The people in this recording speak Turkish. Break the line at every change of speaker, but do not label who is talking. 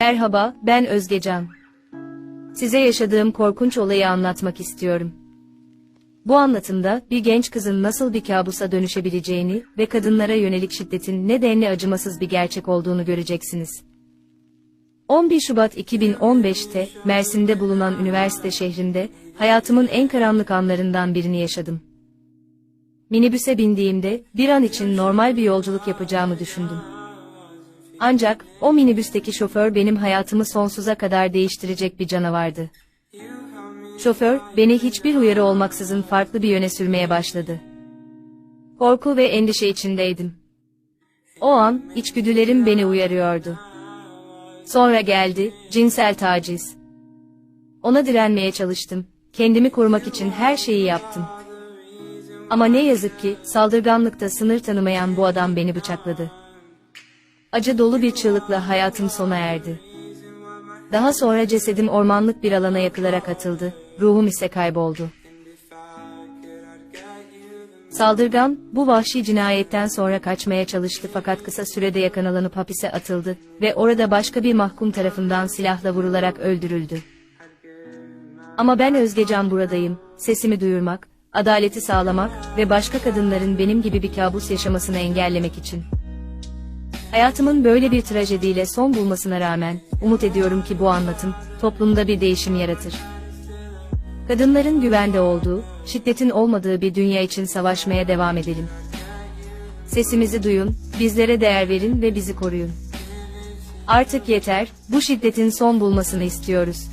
Merhaba, ben Özgecan. Size yaşadığım korkunç olayı anlatmak istiyorum. Bu anlatımda bir genç kızın nasıl bir kabusa dönüşebileceğini ve kadınlara yönelik şiddetin ne denli acımasız bir gerçek olduğunu göreceksiniz. 11 Şubat 2015'te Mersin'de bulunan üniversite şehrinde hayatımın en karanlık anlarından birini yaşadım. Minibüse bindiğimde bir an için normal bir yolculuk yapacağımı düşündüm. Ancak o minibüsteki şoför benim hayatımı sonsuza kadar değiştirecek bir canavardı. Şoför beni hiçbir uyarı olmaksızın farklı bir yöne sürmeye başladı. Korku ve endişe içindeydim. O an içgüdülerim beni uyarıyordu. Sonra geldi cinsel taciz. Ona direnmeye çalıştım. Kendimi korumak için her şeyi yaptım. Ama ne yazık ki saldırganlıkta sınır tanımayan bu adam beni bıçakladı. Acı dolu bir çığlıkla hayatım sona erdi. Daha sonra cesedim ormanlık bir alana yakılarak atıldı, ruhum ise kayboldu. Saldırgan, bu vahşi cinayetten sonra kaçmaya çalıştı fakat kısa sürede yakalanıp hapise atıldı ve orada başka bir mahkum tarafından silahla vurularak öldürüldü. Ama ben Özgecan buradayım, sesimi duyurmak, adaleti sağlamak ve başka kadınların benim gibi bir kabus yaşamasını engellemek için. Hayatımın böyle bir trajediyle son bulmasına rağmen, umut ediyorum ki bu anlatım, toplumda bir değişim yaratır. Kadınların güvende olduğu, şiddetin olmadığı bir dünya için savaşmaya devam edelim. Sesimizi duyun, bizlere değer verin ve bizi koruyun. Artık yeter, bu şiddetin son bulmasını istiyoruz.